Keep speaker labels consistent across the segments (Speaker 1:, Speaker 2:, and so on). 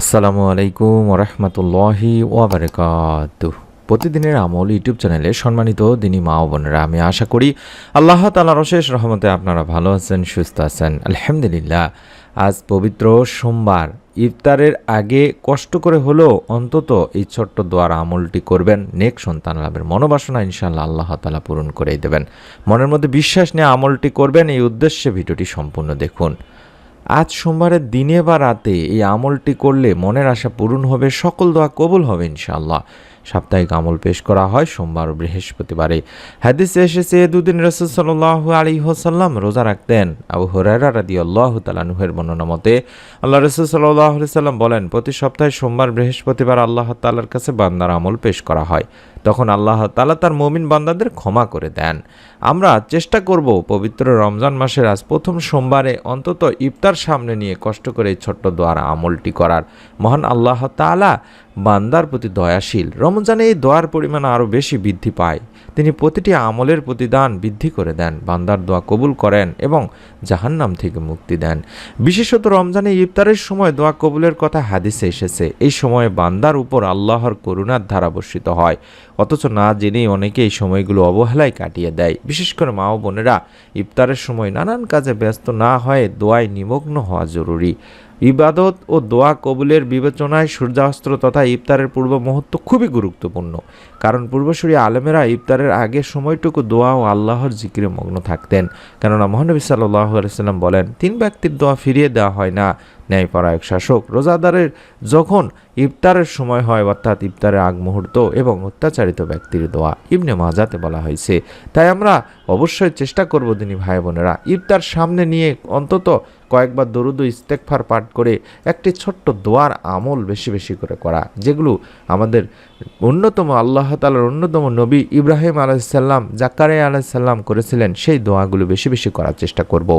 Speaker 1: আসসালামু আলাইকুম ওরহমতুল্লাহি ওয়াবারকাত প্রতিদিনের আমল ইউটিউব চ্যানেলে সম্মানিত দিনী মা ও বোনেরা, আমি আশা করি আল্লাহ তালার অশেষ রহমতে আপনারা ভালো আছেন, সুস্থ আছেন। আলহামদুলিল্লাহ, আজ পবিত্র সোমবার, ইফতারের আগে কষ্ট করে হলেও অন্তত এই ছোট্ট দোয়ার আমলটি করবেন, নেক সন্তান লাভের মনোবাসনা ইনশাআল্লাহ আল্লাহ তালা পূরণ করেই দেবেন। মনের মধ্যে বিশ্বাস নিয়ে আমলটি করবেন, এই উদ্দেশ্যে ভিডিওটি সম্পূর্ণ দেখুন। আজ সোমবারের দিনে বা রাতে এই আমলটি করলে মনের আশা পূরণ হবে, সকল দোয়া কবুল হবে ইনশাআল্লাহ। সাপ্তাহিক আমল পেশ করা হয় সোমবার বৃহস্পতিবারে। হাদিসে এসেছে, দুদিন রসুল সাল্লাহ আলী হোসাল্লাম রোজা রাখতেন। আবু হরারা রাদি আল্লাহ তালানুহের বর্ণনা মতে, আল্লাহ রসুল সাল্লাহ সাল্লাম বলেন, প্রতি সপ্তাহে সোমবার, বৃহস্পতিবার আল্লাহ তাল্লার কাছে বান্দার আমল পেশ করা হয়। তখন আল্লাহ তালা তার মমিন বান্দাদের ক্ষমা করে দেন। আমরা চেষ্টা করব পবিত্র রমজান মাসের আজ প্রথম সোমবারে অন্তত ইফতার সামনে নিয়ে কষ্ট করে ছোট্ট দোয়ার আমলটি করার। মহান আল্লাহ তালা বান্দার প্রতি দয়াশীল। রমজানে এই দোয়ার পরিমাণ আরও বেশি বৃদ্ধি পায়। তিনি প্রতিটি আমলের প্রতিদান বৃদ্ধি করে দেন, বান্দার দোয়া কবুল করেন এবং জাহান্নাম থেকে মুক্তি দেন। বিশেষত রমজানে ইফতারের সময় দোয়া কবুলের কথা হাদিসে এসেছে। এই সময়ে বান্দার উপর আল্লাহর করুণার ধারা বর্ষিত হয়। অথচ না জেনেই অনেকে এই সময়গুলো অবহেলায় কাটিয়ে দেয়। বিশেষ করে মা ও বোনেরা ইফতারের সময় নানান কাজে ব্যস্ত না হয়ে দোয়ায় নিমগ্ন হওয়া জরুরি। ইবাদত ও দোয়া কবুলের বিবেচনায় সূর্যাস্ত্র তথা ইফতারের পূর্ব মুহূর্ত খুবই গুরুত্বপূর্ণ। কারণ পূর্বসূরি আলেমেরা ইফতারের আগের সময়টুকু দোয়া ও আল্লাহর জিকিরে মগ্ন থাকতেন। কেননা মহানবী সাল্লাহ আলাইসাল্লাম বলেন, তিন ব্যক্তির দোয়া ফিরিয়ে দেওয়া হয় না, ন্যায়পরায়ক শাসক। রোজাদারের যখন ইফতারের সময় হয়, অর্থাৎ ইফতারের আগ মুহূর্ত এবং অত্যাচারিত ব্যক্তির দোয়া। ইবনে মাজাতে বলা হয়েছে। তাই আমরা অবশ্যই চেষ্টা করব, দিনী ভাই বোনেরা ইফতার সামনে নিয়ে অন্তত কয়েকবার দরুদ ইস্তেকফার পাঠ করে একটি ছোট্ট দোয়ার আমল বেশি বেশি করে করা, যেগুলো আমাদের অন্যতম আল্লাহ তালার অন্যতম নবী ইব্রাহিম আলাইসাল্লাম জাকারে আলাইসাল্লাম করেছিলেন, সেই দোয়াগুলো বেশি বেশি করার চেষ্টা করব।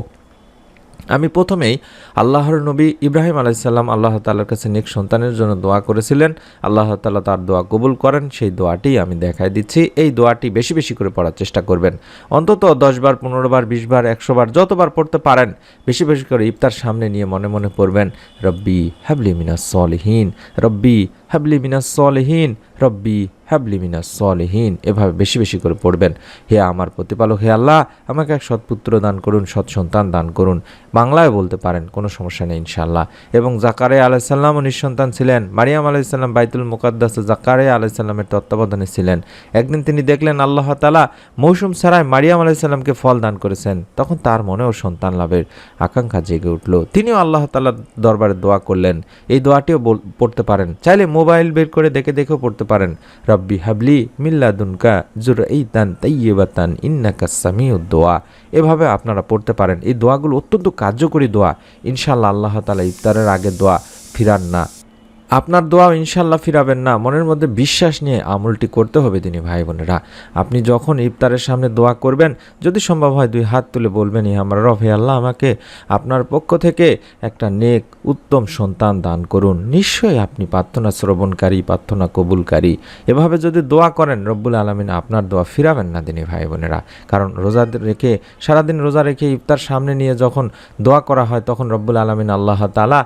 Speaker 1: আমি প্রথমেই আল্লাহর নবী ইব্রাহিম আলাইসাল্লাম আল্লাহ তাল্লার কাছে নেক সন্তানের জন্য দোয়া করেছিলেন। আল্লাহ তাল্লাহ তার দোয়া কবুল করেন, সেই দোয়াটি আমি দেখাই দিচ্ছি। এই দোয়াটি বেশি বেশি করে পড়ার চেষ্টা করবেন। অন্তত দশবার পনেরো বার, বিশ বার, একশো বার, যতবার পড়তে পারেন, বেশি বেশি করে ইফতার সামনে নিয়ে মনে মনে পড়বেন, রব্বি হ্যাবলি মিনাস সলহীন, রব্বি হ্যাবলি মিনাস সলহীন, রব্বি হ্যাবলি মিনাস সলহীন। এভাবে বেশি বেশি করে পড়বেন। হে আমার প্রতিপালক, হে আল্লাহ, আমাকে এক সৎপুত্র দান করুন, সৎ সন্তান দান করুন। বাংলায় বলতে পারেন, কোনো সমস্যা নেই ইনশাল্লাহ এবং জাকারে আলাইসাল্লামও নিঃসন্তান ছিলেন। মারিয়াম আলাইসাল্লাম বাইতুল মুকাদ্দাস জাকারে আলাইসাল্লামের তত্ত্বাবধানে ছিলেন। একদিন তিনি দেখলেন, আল্লাহ তালা মৌসুম ছাড়াই মারিয়াম আলাইসাল্লামকে ফল দান করেছেন। তখন তার মনেও সন্তান লাভের আকাঙ্ক্ষা জেগে উঠল। তিনিও আল্লাহ তালার দরবারে দোয়া করলেন। এই দোয়াটিও পড়তে পারেন। চাইলে মোবাইল বের করে দেখে দেখেও পড়তে পারেন। রব্বি হাবলি মিল্লাদুনকা জুর এই তান তাইয়েবাতান ইন্নাকা সামিউ দোয়া। এভাবে আপনারা পড়তে পারেন। এই দোয়াগুলো অত্যন্ত কার্যকরী দোয়া। ইনশাল্লাহ আল্লাহ তালা ইফতারের আগে দোয়া ফিরান না। আপনার দোয়া ইনশাল্লাহ ফিরাবেন না। মনের মধ্যে বিশ্বাস নিয়ে আমলটি করতে হবে তিনি ভাই বোনেরা। আপনি যখন ইফতারের সামনে দোয়া করবেন, যদি সম্ভব হয় দুই হাত তুলে বলবেন ই আমার হে আল্লাহ, আমাকে আপনার পক্ষ থেকে একটা নেক, উত্তম সন্তান দান করুন। নিশ্চয়ই আপনি প্রার্থনা শ্রবণকারী, প্রার্থনা কবুলকারী। এভাবে যদি দোয়া করেন, রব্বুল আলমিন আপনার দোয়া ফিরাবেন না তিনি ভাই বোনেরা। কারণ রোজা রেখে, সারাদিন রোজা রেখে ইফতার সামনে নিয়ে যখন দোয়া করা হয়, তখন রব্বুল আলমিন আল্লাহ তালা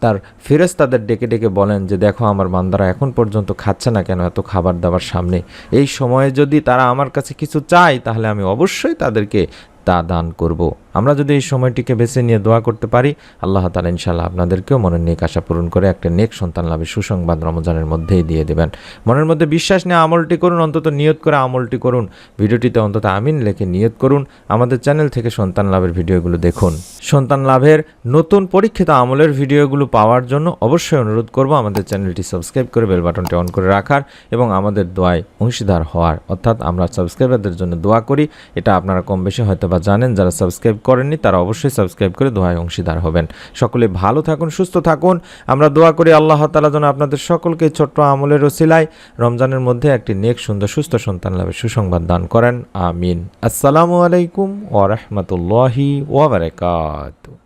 Speaker 1: তার ফেরেস্তাদের ডেকে ডেকে বলেন যে, দেখো, আমার বান্দারা এখন পর্যন্ত খাচ্ছে না কেন এত খাবার দাবার সামনে এই সময়ে যদি তারা আমার কাছে কিছু চায়, তাহলে আমি অবশ্যই তাদেরকে তা দান করব। আমরা যদি এই সময়টিকে বেছে নিয়ে দোয়া করতে পারি, আল্লাহ তালা ইনশাল্লাহ আপনাদেরকেও মনের নেক আশা পূরণ করে একটা নেক সন্তান লাভের সুসংবাদ রমজানের মধ্যেই দিয়ে দেবেন। মনের মধ্যে বিশ্বাস নিয়ে আমলটি করুন, অন্তত নিয়ত করে আমলটি করুন। ভিডিওটিতে অন্তত আমিন লেখে নিয়ত করুন। আমাদের চ্যানেল থেকে সন্তান লাভের ভিডিওগুলো দেখুন। সন্তান লাভের নতুন পরীক্ষিত আমলের ভিডিওগুলো পাওয়ার জন্য অবশ্যই অনুরোধ করব আমাদের চ্যানেলটি সাবস্ক্রাইব করে বেল বাটনটি অন করে রাখার এবং আমাদের দোয়ায় অংশীদার হওয়ার। অর্থাৎ আমরা সাবস্ক্রাইবারদের জন্য দোয়া করি। এটা আপনারা কম বেশি হয়তো বা জানেন, যারা সাবস্ক্রাইব করেননি, তারা অবশ্যই সাবস্ক্রাইব করে দোয়ায় অংশীদার হবেন। সকলে ভালো থাকুন, সুস্থ থাকুন। আমরা দোয়া করি আল্লাহ তালা যেন আপনাদের সকলকে ছোট্ট আমলের ওসিলায় রমজানের মধ্যে একটি নেক, সুন্দর, সুস্থ সন্তান লাভের সুসংবাদ দান করেন। আমিন। আসসালামু আলাইকুম ওরহমতুল্লাহি ওবরাকাত